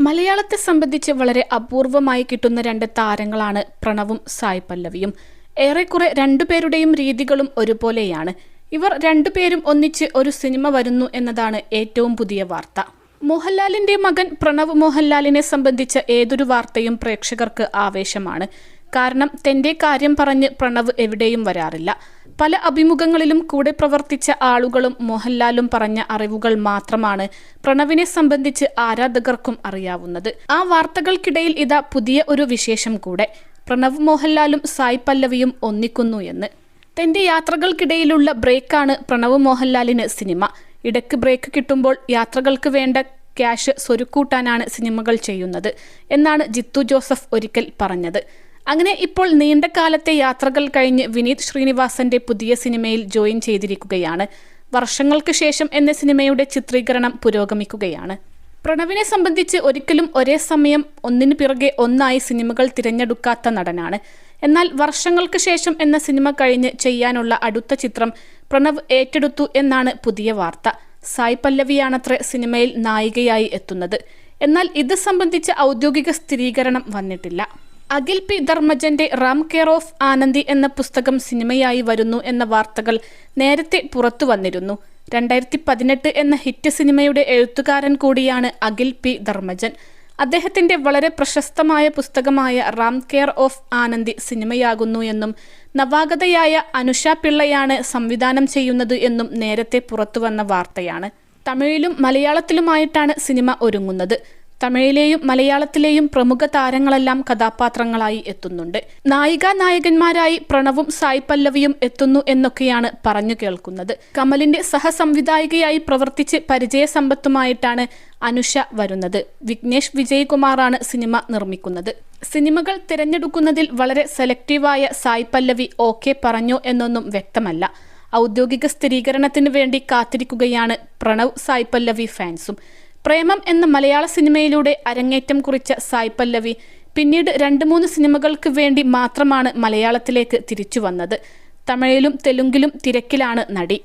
മലയാളത്തെ സംബന്ധിച്ച് വളരെ അപൂർവമായി കിട്ടുന്ന രണ്ട് താരങ്ങളാണ് പ്രണവും സായ് പല്ലവിയും. ഏറെക്കുറെ രണ്ടുപേരുടെയും രീതികളും ഒരുപോലെയാണ്. ഇവർ രണ്ടുപേരും ഒന്നിച്ച് ഒരു സിനിമ വരുന്നു എന്നതാണ് ഏറ്റവും പുതിയ വാർത്ത. മോഹൻലാലിന്റെ മകൻ പ്രണവ് മോഹൻലാലിനെ സംബന്ധിച്ച ഏതൊരു വാർത്തയും പ്രേക്ഷകർക്ക് ആവേശമാണ്. കാരണം തന്റെ കാര്യം പറഞ്ഞ് പ്രണവ് എവിടെയും വരാറില്ല. പല അഭിമുഖങ്ങളിലും കൂടെ പ്രവർത്തിച്ച ആളുകളും മോഹൻലാലും പറഞ്ഞ അറിവുകൾ മാത്രമാണ് പ്രണവിനെ സംബന്ധിച്ച് ആരാധകർക്കും അറിയാവുന്നത്. ആ വാർത്തകൾക്കിടയിൽ ഇതാ പുതിയ ഒരു വിശേഷം കൂടെ. പ്രണവ് മോഹൻലാലും സായ് പല്ലവിയും ഒന്നിക്കുന്നു എന്ന്. തന്റെ യാത്രകൾക്കിടയിലുള്ള ബ്രേക്കാണ് പ്രണവ് മോഹൻലാലിന് സിനിമ. ഇടയ്ക്ക് ബ്രേക്ക് കിട്ടുമ്പോൾ യാത്രകൾക്ക് വേണ്ട ക്യാഷ് സ്വരുക്കൂട്ടാനാണ് സിനിമകൾ ചെയ്യുന്നത് എന്നാണ് ജിത്തു ജോസഫ് ഒരിക്കൽ പറഞ്ഞത്. അങ്ങനെ ഇപ്പോൾ നീണ്ട കാലത്തെ യാത്രകൾ കഴിഞ്ഞ് വിനീത് ശ്രീനിവാസന്റെ പുതിയ സിനിമയിൽ ജോയിൻ ചെയ്തിരിക്കുകയാണ്. വർഷങ്ങൾക്ക് ശേഷം എന്ന സിനിമയുടെ ചിത്രീകരണം പുരോഗമിക്കുകയാണ്. പ്രണവിനെ സംബന്ധിച്ച് ഒരിക്കലും ഒരേ സമയം ഒന്നിനു പിറകെ ഒന്നായി സിനിമകൾ തിരഞ്ഞെടുക്കാത്ത നടനാണ്. എന്നാൽ വർഷങ്ങൾക്ക് ശേഷം എന്ന സിനിമ കഴിഞ്ഞ് ചെയ്യാനുള്ള അടുത്ത ചിത്രം പ്രണവ് ഏറ്റെടുത്തു എന്നാണ് പുതിയ വാർത്ത. സായ് പല്ലവിയാണത്രേ സിനിമയിൽ നായികയായി എത്തുന്നത്. എന്നാൽ ഇത് സംബന്ധിച്ച ഔദ്യോഗിക സ്ഥിരീകരണം വന്നിട്ടില്ല. അഖിൽ പി. ധർമ്മജന്റെ റാം കെയർ ഓഫ് ആനന്ദി എന്ന പുസ്തകം സിനിമയായി വരുന്നു എന്ന വാർത്തകൾ നേരത്തെ പുറത്തു വന്നിരുന്നു. രണ്ടായിരത്തി പതിനെട്ട് എന്ന ഹിറ്റ് സിനിമയുടെ എഴുത്തുകാരൻ കൂടിയാണ് അഖിൽ പി. ധർമ്മജൻ. അദ്ദേഹത്തിന്റെ വളരെ പ്രശസ്തമായ പുസ്തകമായ റാം കെയർ ഓഫ് ആനന്ദി സിനിമയാകുന്നു എന്നും നവാഗതയായ അനുഷ പിള്ളയാണ് സംവിധാനം ചെയ്യുന്നത് എന്നും നേരത്തെ പുറത്തുവന്ന വാർത്തയാണ്. തമിഴിലും മലയാളത്തിലുമായിട്ടാണ് സിനിമ ഒരുങ്ങുന്നത്. തമിഴിലെയും മലയാളത്തിലെയും പ്രമുഖ താരങ്ങളെല്ലാം കഥാപാത്രങ്ങളായി എത്തുന്നുണ്ട്. നായിക നായകന്മാരായി പ്രണവും സായ് പല്ലവിയും എത്തുന്നു എന്നൊക്കെയാണ് പറഞ്ഞു കേൾക്കുന്നത്. കമലിന്റെ സഹസംവിധായികയായി പ്രവർത്തിച്ച് പരിചയസമ്പത്തുമായിട്ടാണ് അനുഷ വരുന്നത്. വിഘ്നേഷ് വിജയകുമാറാണ് സിനിമ നിർമ്മിക്കുന്നത്. സിനിമകൾ തിരഞ്ഞെടുക്കുന്നതിൽ വളരെ സെലക്റ്റീവായ സായ് പല്ലവി ഓക്കെ പറഞ്ഞോ എന്നൊന്നും വ്യക്തമല്ല. ഔദ്യോഗിക സ്ഥിരീകരണത്തിന് വേണ്ടി കാത്തിരിക്കുകയാണ് പ്രണവ് സായ് പല്ലവി ഫാൻസും. പ്രേമം എന്ന മലയാള സിനിമയിലൂടെ അരങ്ങേറ്റം കുറിച്ച സായ് പല്ലവി പിന്നീട് രണ്ട് മൂന്ന് സിനിമകൾക്ക് വേണ്ടി മാത്രമാണ് മലയാളത്തിലേക്ക് തിരിച്ചു വന്നത്. തമിഴിലും തെലുങ്കിലും തിരക്കിലാണ് നടി.